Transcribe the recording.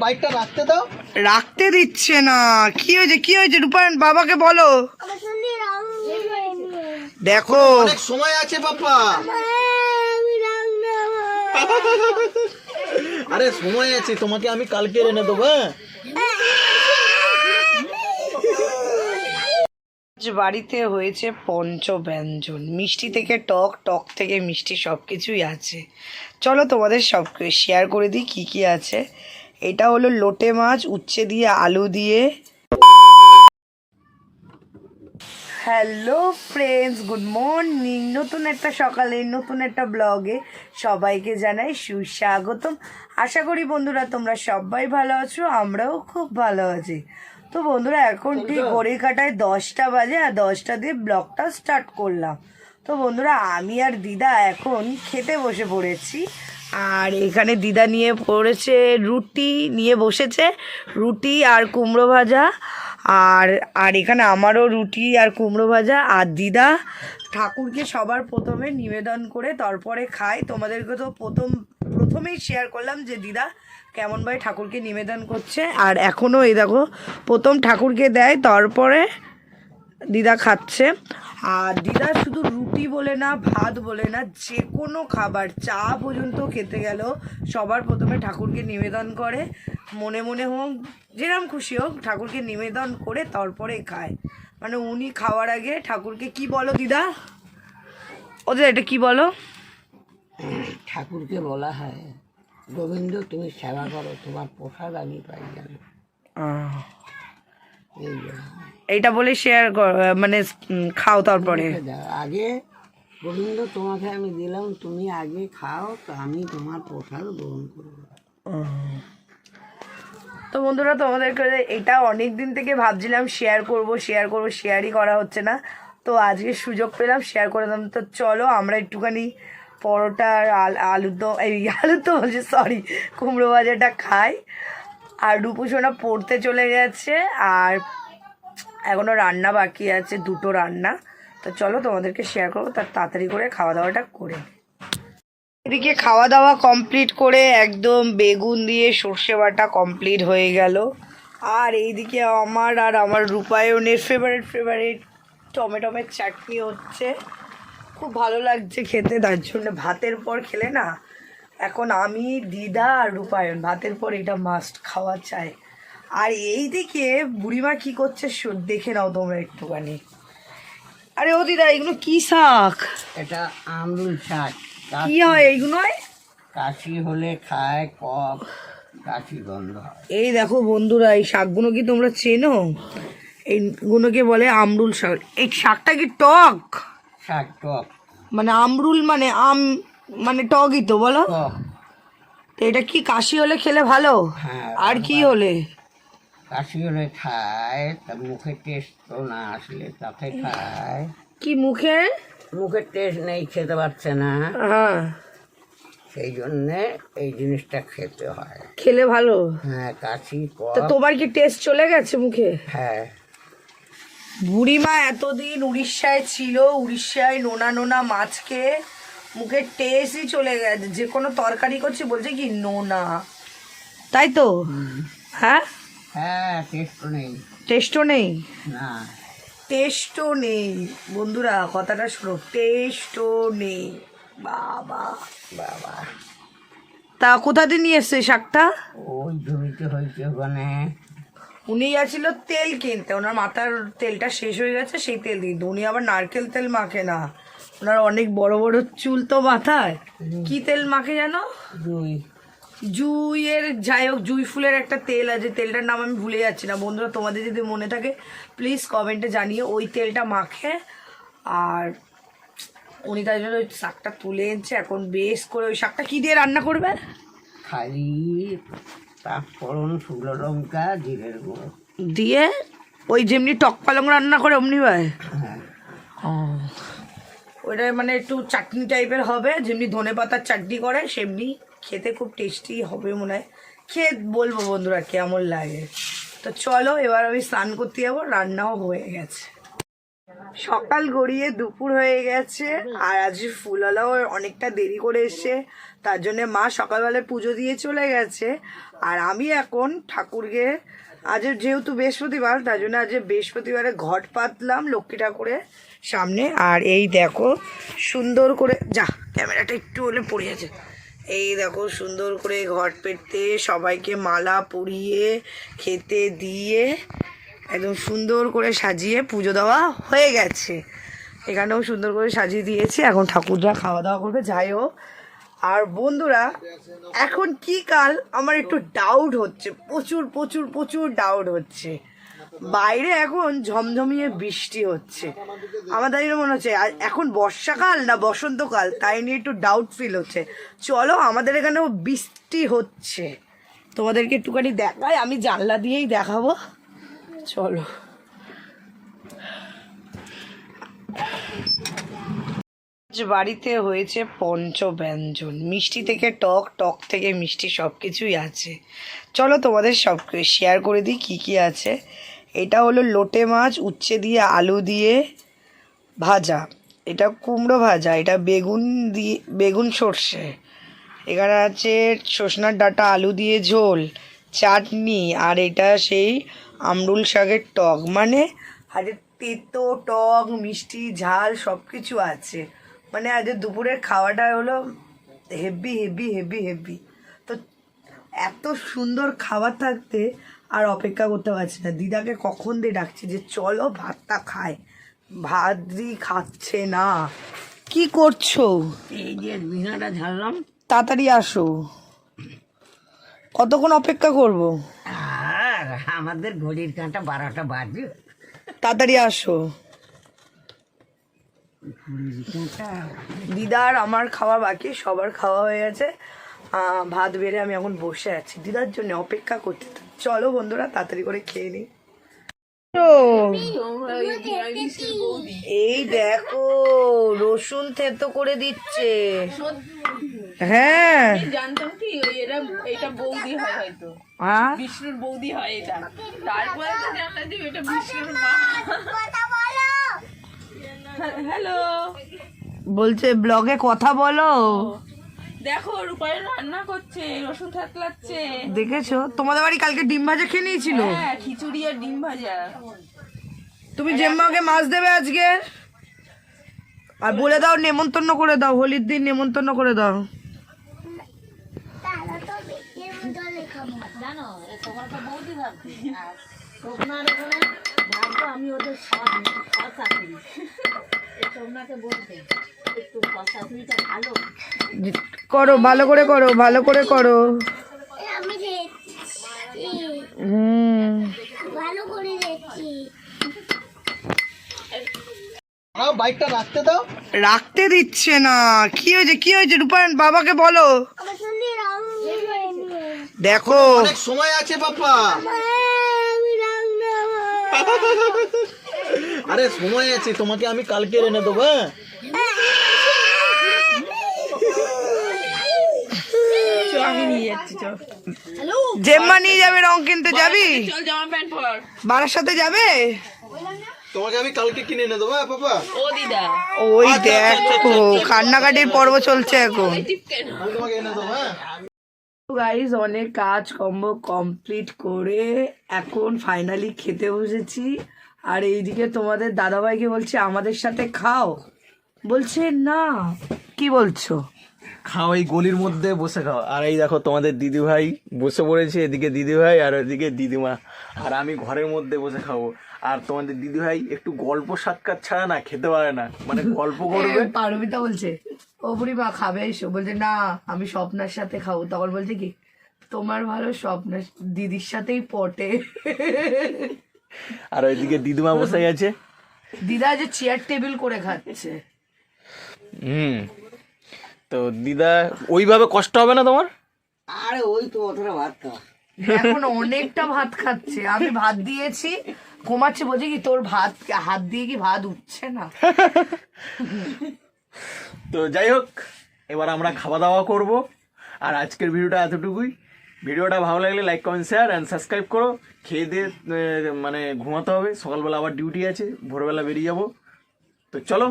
বাইকটা রাখতে দাও। রাখতে দিচ্ছে না। কি হয়েছে? কি হয়েছে? রূপায়ণ বাবাকে বলো। দেখো। অনেক সময় আছে বাপ্পা আরে সময় আছে। তোমাকে আমি কালকে এনে দেবো হ্যাঁ? আজ বাড়িতে হয়েছে পঞ্চ ব্যঞ্জন মিষ্টি থেকে টক টক থেকে মিষ্টি সব কিছুই আছে। চলো তোমাদের সব শেয়ার করে দিই কি কি আছে। এটা হলো লোটে মাছ উচ্ছে দিয়ে আলু দিয়ে। হ্যালো ফ্রেন্ডস গুড মর্নিং নতুন একটা সকালে নতুন একটা ব্লগে সবাইকে জানাই সুস্বাগতম। আশা করি বন্ধুরা তোমরা সবাই ভালো আছো আমরাও খুব ভালো আছি। তো বন্ধুরা এখন ঠিক ঘড়ি কাটায় দশটা বাজে আর দশটা দিয়ে ব্লগটা স্টার্ট করলাম। তো বন্ধুরা আমি আর দিদা এখন খেতে বসে পড়েছি। আর এখানে দিদা নিয়ে পড়েছে রুটি, নিয়ে বসেছে রুটি আর কুমড়ো ভাজা। আর আর এখানে আমারও রুটি আর কুমড়ো ভাজা আর দিদা ঠাকুরকে সবার প্রথমে নিবেদন করে তারপরে খায়। তোমাদেরকে তো প্রথম, প্রথমেই শেয়ার করলাম যে দিদা কেমনভাবে ঠাকুরকে নিবেদন করছে। আর এখনও এই দেখো, প্রথম ঠাকুরকে দেয়, তারপরে দিদা খাচ্ছে। আর দিদা শুধু রুটি বলে না ভাত বলে না যে কোনো খাবার চা পর্যন্ত খেতে গেল। সবার প্রথমে ঠাকুরকে নিবেদন করে মনে মনে হোক যেরকম খুশি হোক ঠাকুরকে নিবেদন করে তারপরে খায়। মানে উনি খাওয়ার আগে ঠাকুরকে কি বলো দিদা? ওদের এটা কি বলো? ঠাকুরকে বলা হয় গোবিন্দ তুমি সেবা করো তোমার প্রসাদ আমি পাই জানো। এইটা বলে শেয়ার মানে খাও তারপরে। আগে গোবিন্দ তোমাকে আমি দিলাম তুমি আগে খাও তো আমি তোমার প্রসাদ গ্রহণ করব। তো বন্ধুরা তোমাদের তোমাদেরকে এটা অনেক দিন থেকে ভাবছিলাম শেয়ার করব শেয়ার করব শেয়ারই করা হচ্ছে না। তো আজকে সুযোগ পেলাম শেয়ার করে দিলাম তো চলো আমরা একটুখানি পরোটা আর আল- আলুর দম এই আলুর দম বলছি সরি কুমড়ো ভাজাটা খাই। আর রূপুসোনা পড়তে চলে গেছে আর এখনও রান্না বাকি আছে, দুটো রান্না। তো চলো তোমাদেরকে শেয়ার করব তার তাড়াতাড়ি করে খাওয়া দাওয়াটা করে এদিকে খাওয়া দাওয়া কমপ্লিট করে একদম বেগুন দিয়ে সর্ষে বাটা কমপ্লিট হয়ে গেল। আর এইদিকে আমার আর আমার রূপায়ণের ফেভারিট ফেভারিট টমেটোমের চাটনি হচ্ছে। খুব ভালো লাগছে খেতে, তার জন্য ভাতের পর খেলে না এখন আমি দিদা আর রূপায়ণ ভাতের পর এটা মাস্ট খাওয়া চাই। আর এই দিকে বুড়িমা কি করছে দেখে নাও তোমরা একটুখানি। আরে ও দিদা এগুলো কি শাক? এটা আমরুল শাক। কি হয় এইগুলো কাশি হলে খায় কফ কাশি গন্ধ এই দেখো বন্ধুরা এই শাকগুলো কি তোমরা চেনো? এইগুলোকে বলে আমরুল শাক। এই শাকটা কি টক? শাক টক। মানে আমরুল মানে আম মানে টকই তো বলো? তো এটা কি কাশি হলে খেলে ভালো? হ্যাঁ আর কি হলে? কাশি হলে খায় তা মুখে টেস্ট তো না আসলে তাতে খায়। কি মুখে? মুখের টেস্ট নেই খেতে পারছে না। হ্যাঁ। সেই জন্যে এই জিনিসটা খেতে হয়। খেলে ভালো? হ্যাঁ কাশি তো তোমার কি টেস্ট চলে গেছে মুখে? হ্যাঁ। বুড়িমা এতদিন উড়িষ্যায় ছিল উড়িষ্যায় নোনা নোনা মাছ খেয়ে মুখের টেস্টই চলে গেছে। যে কোনো তরকারি করছি বলছে কি নোনা তাই তো? হ্যাঁ? হ্যাঁ টেস্ট তো নেই। টেস্টও নেই? না। টেস্টও নেই। বন্ধুরা কথাটা শোনো টেস্টও নেই। বাবা বাবা। তা কোথা দিয়ে নিয়ে এসছে শাকটা? ওই জমিতে হয়েছে ওখানে। উনি গেছিল তেল কিনতে। ওনার মাথার তেলটা শেষ হয়ে গেছে সেই তেল দিয়ে। উনি আবার নারকেল তেল মাখে না। ওনার অনেক বড় বড় চুল তো মাথায়। কি তেল মাখে জানো? দুই জুইয়ের যাই হোক জুই ফুলের একটা তেল আছে। তেলটার নাম আমি ভুলে যাচ্ছি না। বন্ধুরা তোমাদের যদি মনে থাকে প্লিজ কমেন্টে জানিয়ে ওই তেলটা মাখে। আর উনি তার জন্য ওই শাকটা তুলে এনেছে। এখন বেশ করে ওই শাকটা কী দিয়ে রান্না করবে? খালি পাঁচফোড়ন শুকনো লঙ্কা জিরের গুঁড়ো। দিয়ে ওই যেমনি টক পালং রান্না করে অমনি ভাই হ্যাঁ। ও। ওইটা মানে একটু চাটনি টাইপের হবে, যেমনি ধনে পাতার চাটনি করে, সেমনি খেতে খুব টেস্টি হবে মনে হয়। খেয়ে বলব বন্ধুরা কেমন লাগে। তো চলো, এবার আমি স্নান করতে যাব, রান্নাও হয়ে গেছে। সকাল গড়িয়ে দুপুর হয়ে গেছে, আর আজ ফুলওয়ালাও অনেকটা দেরি করে এসছে, তার জন্য মা সকালবেলায় পুজো দিয়ে চলে গেছে, আর আমি এখন ঠাকুরকে আজ যেহেতু বৃহস্পতিবার, তার জন্য আজ বৃহস্পতিবারে ঘট পাতলাম লক্ষ্মী ঠাকুরের সামনে। আর এই দেখো, সুন্দর করে, যা, ক্যামেরাটা একটু হলে পড়ে আছে এই দেখো, সুন্দর করে ঘট পেতে সবাইকে মালা পরিয়ে, খেতে দিয়ে, একদম সুন্দর করে সাজিয়ে পুজো দেওয়া হয়ে গেছে। এখানেও সুন্দর করে সাজিয়ে দিয়েছি। এখন ঠাকুররা খাওয়া দাওয়া করবে। যাই হোক আর বন্ধুরা, এখন কি কাল? আমার একটু ডাউট হচ্ছে। প্রচুর প্রচুর প্রচুর ডাউট হচ্ছে। বাইরে এখন ঝমঝমিয়ে বৃষ্টি হচ্ছে। আমার তাই মনে হচ্ছে এখন বর্ষাকাল না বসন্তকাল? তাই নিয়ে একটু ডাউট ফিল হচ্ছে। চলো, আমাদের এখানেও বৃষ্টি হচ্ছে। তোমাদেরকে একটুখানি দেখাই, আমি জানলা দিয়েই দেখাবো। চলো। বাড়িতে হয়েছে পঞ্চব্যঞ্জন। মিষ্টি থেকে টক টক থেকে মিষ্টি সব কিছুই আছে। চলো তোমাদের সব শেয়ার করে দিই কী কী আছে। এটা হলো লোটে মাছ, উচ্ছে দিয়ে আলু দিয়ে ভাজা। এটা কুমড়ো ভাজা, এটা বেগুন দিয়ে, বেগুন সর্ষে। এখানে আছে সজনার ডাঁটা, আলু দিয়ে ঝোল, চাটনি, আর এটা সেই আমরুল শাকের টক। মানে আজ তেতো, টক, মিষ্টি, ঝাল সব কিছু আছে। মানে আজ দুপুরের খাওয়াটা হলো হেভি হেভি হেভি হেভি তো এত সুন্দর খাবার থাকতে আর অপেক্ষা করতে পারছি না। দিদাকে কখন দিয়ে ডাকছি যে চলো ভাতটা খায় ভাত দিয়ে খাচ্ছে না। কি করছ? এই যে বিনাটা ঝাড়লাম। তাড়াতাড়ি আসো। কতক্ষণ অপেক্ষা করব? আর আমাদের ঘড়ির কাঁটা বারোটা বাজবে। তাড়াতাড়ি আসো। দিদার আমার খাওয়া বাকি সবার খাওয়া হয়ে গেছে। ভাত বেড়ে আমি এখন বসে আছি। দিদার জন্য অপেক্ষা করতে চলো বন্ধুরা তাড়াতাড়ি করে খেয়ে নিই এই দেখো রসুন থেতো করে দিচ্ছে। হ্যাঁ। জানতাম কি এরা এটা বৌদি হয় হয়তো হ্যাঁ বিষ্ণুর বৌদি হয় এটা। তারপরে জানলাম যে এটা বিষ্ণুর মা। হ্যালো বলছে ব্লগে কথা বলো। দেখো রূপায় রান্না করছে রসুন থাকলাচ্ছে দেখেছ? তোমাদের বাড়ি কালকে ডিম ভাজা খেয়ে নিয়েছিল? হ্যাঁ খিচুড়ি আর ডিম ভাজা। তুমি জেম্মাকে মাছ দেবে আজকে? আর বলে দাও নেমন্তন্ন করে দাও হোলির দিন নেমন্তন্ন করে দাও। করো ভালো করে করো ভালো করে করো। আমি হুম। ভালো করে বাইকটা রাখতে দাও। রাখতে দিচ্ছে না। কি হয়েছে কি হয়েছে? রূপায়ণ বাবাকে বলো। দেখো। সময় আছে পাপা। দেবো। আরে সময় আছে তোমাকে আমি কালকে এনে দেবো হ্যাঁ? জেম্মা নিয়ে যাবে রং কিনতে যাবি? বাবার সাথে যাবে? তোমাকে আমি কালকে কিনে এনে দেবো হ্যাঁ পাপা? ও দিদা। ওই দেখো কান্নাকাটির পর্ব চলছে এখন। আমি তোমাকে এনে দেবো হ্যাঁ? গাইজ অনেক কাজ কম্ব কমপ্লিট করে এখন ফাইনালি খেতে বসেছি। আর এইদিকে তোমাদের দাদাভাইকে বলছে আমাদের সাথে খাও। বলছে না। কি বলছো? খাও এই গলির মধ্যে বসে খাও। আর এই দেখো তোমাদের দিদি ভাই বসে পড়েছে এদিকে দিদি ভাই আর ওদিকে দিদিমা। আর আমি ঘরের মধ্যে বসে খাব। আর তোমাদের দিদি ভাই একটু গল্প সাক্ষাৎ ছাড়া না খেতে পারে না। মানে গল্প করবে। পারমিতা বলছে ও বুড়িমা খাবে এসো। বলছে না আমি স্বপ্নার সাথে খাব। তখন বলছে কি তোমার ভালো স্বপ্নার দিদির সাথেই পটে। আর ওইদিকে দিদিমা বসে গেছে। দিদা যে চেয়ার টেবিল করে খাচ্ছে। হুম। তো দিদা ওইভাবে কষ্ট হবে না তোমার? আরে ওই তো অতটা ভাত খাওয়া। এখন অনেকটা ভাত খাচ্ছে। আমি ভাত দিয়েছি ঘুমাচ্ছে বলছে কি তোর ভাত হাত দিয়ে কি ভাত উঠছে না? তো যাই হোক এবার আমরা খাওয়া দাওয়া করব। আর আজকের ভিডিওটা এতটুকুই। ভিডিওটা ভালো লাগলে like comment share and subscribe করো। খেয়ে দিয়ে মানে ঘুমাতে হবে। সকালবেলা আবার ডিউটি আছে। ভোরবেলা বেরিয়ে যাব। তো চলো।